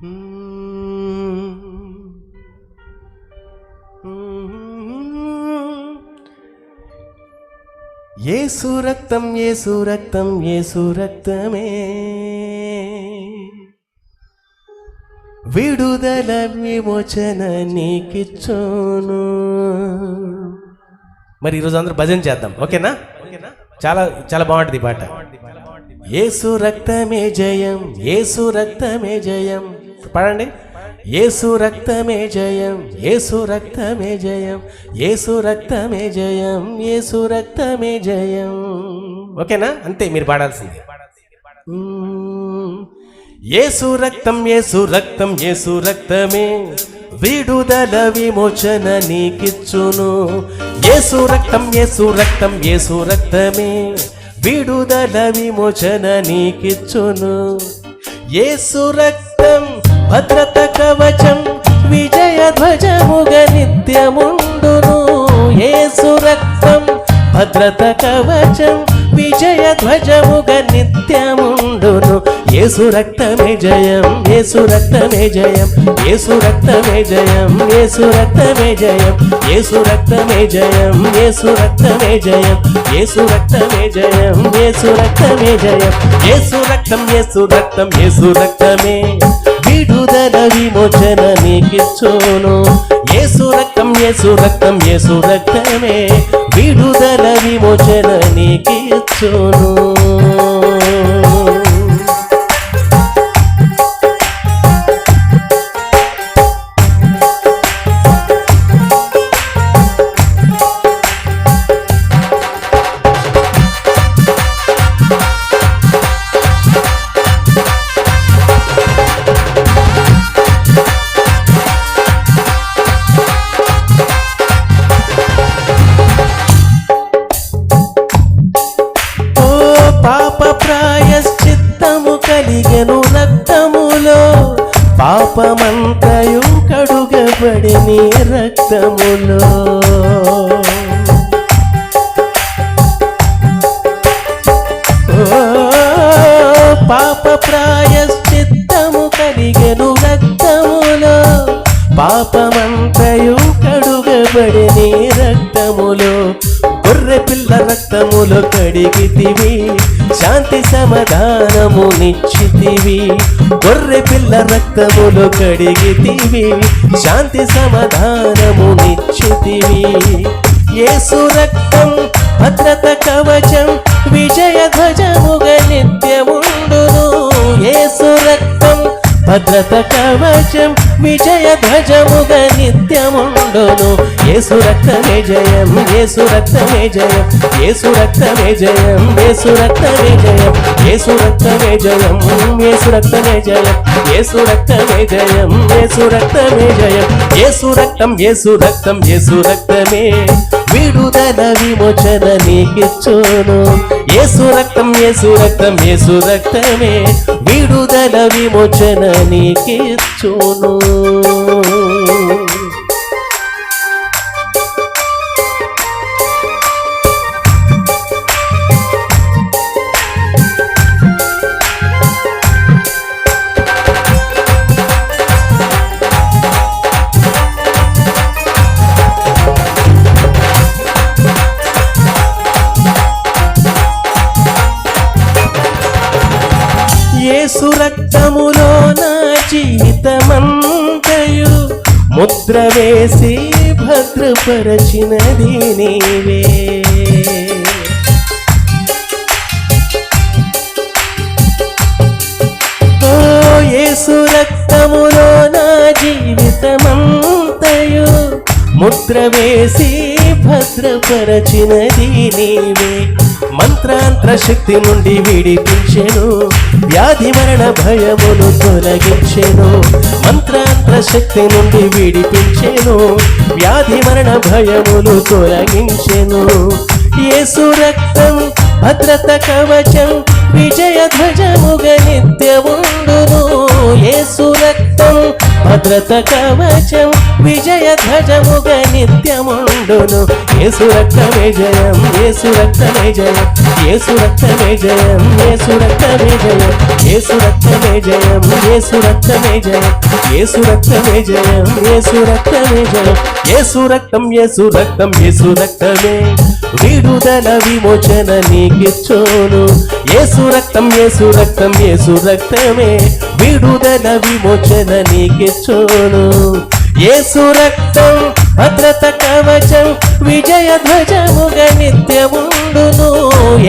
ఏసు రక్తం ఏసు రక్తం ఏసు రక్తమే. విడుదల విమోచన నీకిచ్చోను. మరి ఈరోజు అందరూ భజన చేద్దాం ఓకేనా? చాలా చాలా బాగుంటుంది ఈ పాట. ఏసు రక్తమే జయం ఏసు రక్తమే జయం. పాడండి. ఏసు రక్తమే జయం ఏసు రక్తమే జయం ఏసు రక్తమే జయం ఏసు రక్తమే జయం. ఓకేనా? అంతే మీరు పాడాల్సింది. ఏసు రక్తం ఏసు రక్తం ఏసు రక్తమే విడుదల విమోచన నీకిచ్చును. ఏసు రక్తం ఏసు రక్తం ఏసు రక్తమే విడుదల విమోచన నీకిచ్చును. ఏసు రక్తం భద్రత కవచం విజయ ధ్వజముగ నిత్యముండును. ఏసు రక్తం భద్రత కవచం విజయ ధ్వజముగ నిత్యముండును. ఏసు రక్తమే జయం ఏసు రక్తమే జయం ఏసు రక్తమే జయం ఏసు రక్తమే జయం ఏసు రక్తమే జయం ఏసు రక్తమే జయం ఏసు రక్తమే జయం ఏసు రక్తమే జయం. ఏసు రక్తం ఏసు రక్తం ఏసు రక్తమే. కూర్చోను ఏసు రక్తం ఏసు రక్తం ఏసు రక్తమే. విడుదల విమోచన నీకిచ్చును. ప్రాయశ్చిత్తము రక్తములో పాపమంతయు కడుగబడి నీ రక్తములో. పాప ప్రాయశ్చిత్తము కలిగెను రక్తములో పాపమంతయు కడుగబడి నీ రక్తములో. గొర్రె పిల్ల రక్తములో కడిగితివి శాంతి సమాధానము నిచ్చితివి. గొర్రె పిల్ల రక్తములో కడిగితివి శాంతి సమాధానము నిచ్చితివి. ఏసు రక్తం భద్రత కవచం విజయ ధ్వజముగ నిత్యముండును. ఏసు రక్తం భద్రత కవచం విజయ ధ్వజముగ నిత్యముండును. యేసు రక్తమే జయం యేసు రక్తమే జయం యేసు రక్తమే జయం యేసు రక్తమే జయం యేసు రక్తమే జయం యేసు రక్తమే జయం యేసు రక్తమే జయం యేసు రక్తమే జయం యేసు రక్తం యేసు రక్తం యేసు రక్తమే. విడుదల విమోచన నీకిచ్చును. ఏసు రక్తం ఏసు రక్తం ఏసు రక్తమే. విడుదల విమోచన నీకిచ్చును రక్తములో నా జీవితమంతయు ముద్ర వేసి భద్రపరచినది నీవే. ఓ యేసు రక్తములో నా జీవితమంతయు ముద్ర వేసి భద్రపరచినది నీవే. మంత్రాంత్ర శక్తి నుండి విడిపించెను. వ్యాధి మరణ భయమును తొలగించెను. మంత్రాంత్ర శక్తి నుండి విడిపించెను. వ్యాధి మరణ భయమును తొలగించెను. యేసు రక్తం భద్రత కవచం విజయ ధ్వజముగ నిత్యము భద్రత కవచం విజయ ధ్వజముగ నిత్యముండును. యేసు రక్తమే జయం యేసు రక్తమే జయం యేసు రక్తమే జయం యేసు రక్తమే జయం యేసు రక్తమే జయం యేసు రక్తమే జయం యేసు రక్తమే జయం యేసు రక్తమే జయం యేసు రక్తం యేసు రక్తం యేసు రక్తమే. విడుదల విమోచన నీకిచ్చోను. ఏసు రక్తం ఏసు రక్తం ఏసు రక్తమే. విడుదల విమోచన నీకిచ్చోను ఏసు రక్తం భద్రత కవచం విజయ ధ్వజముగ నిత్యముండును.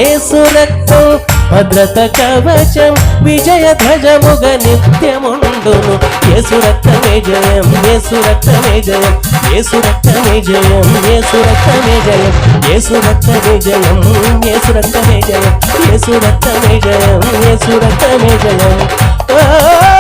ఏసు రక్తం భద్రత కవచం విజయ ధ్వజముగ నిత్యముండును. ఏసు రక్తమే జయం ఏసు రక్తమే జయం ఏసు రక్తమే జయం ఏసు రక్తమే జయం. యేసు రక్తమే జయం యేసు రక్తమే జయం యేసు రక్తమే జయం యేసు రక్తమే జయం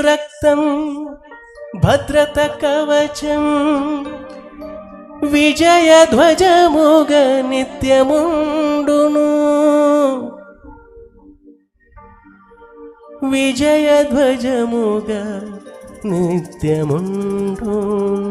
రక్తం భద్రత కవచం విజయ ధ్వజముగ నిత్యముండును. విజయ ధ్వజముగ నిత్యముండును.